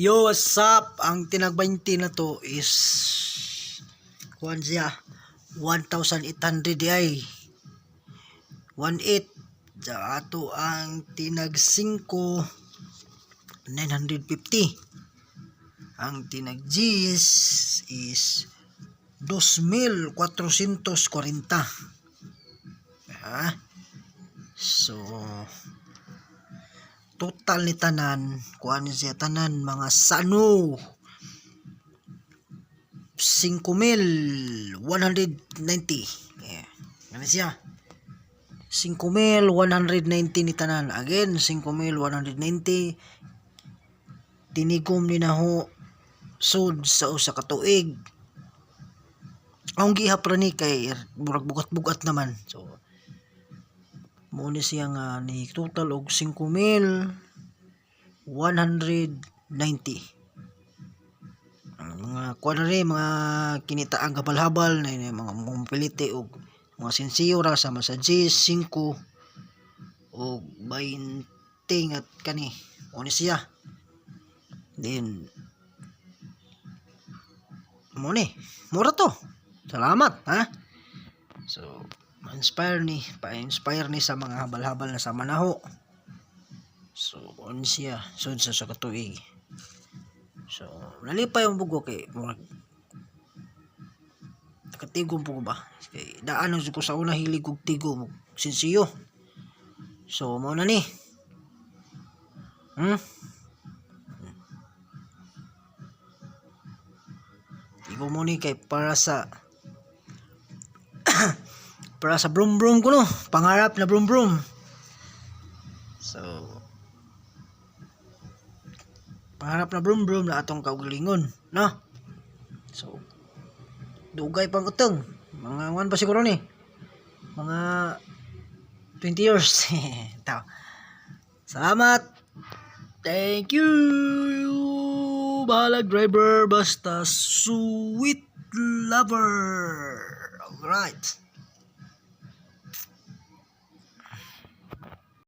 Yo, what's up? Ang tinag-20 na to is kuan siya 1,800 ay. 1.8 sa ato ang tinag 5 950 ang tinag G's is 2,440 ah so total ni tanan kuan siya tanan mga sano 5,190 yeah. ano siya? 5,190 ni tanan. Again 5,190 tinigom ni naho sud sa usa ka tuig. Ang gihap ra ni kay bugat-bugat naman. So mo siya nga ni total og 5,190 ang mga rin, mga kinitaang kabal-habal na yun, mga mumipiliti og mga sensiyo ra sa sa G5 og 20 at kani. Mo siya. Then mo ni mura to. Salamat ha? So ma-inspire ni pa-inspire ni sa mga habal-habal na sa manaho. So on siya sud sa sa katuig. So nalipay ang bugo kay murag nakatigom po ba? Kay daan ang ko sa una hilig kog tigo mo sinsiyo. So mo na ni. Hmm? Tigo mo ni kay para sa para sa brum brum ko no? Pangarap na brum brum so pangarap na brum brum na atong kaugalingon no? So dugay pang utong. Mga one pa siguro ni? Mga 20 years. Tao. salamat. Thank you. Bahala driver. Basta sweet lover. Alright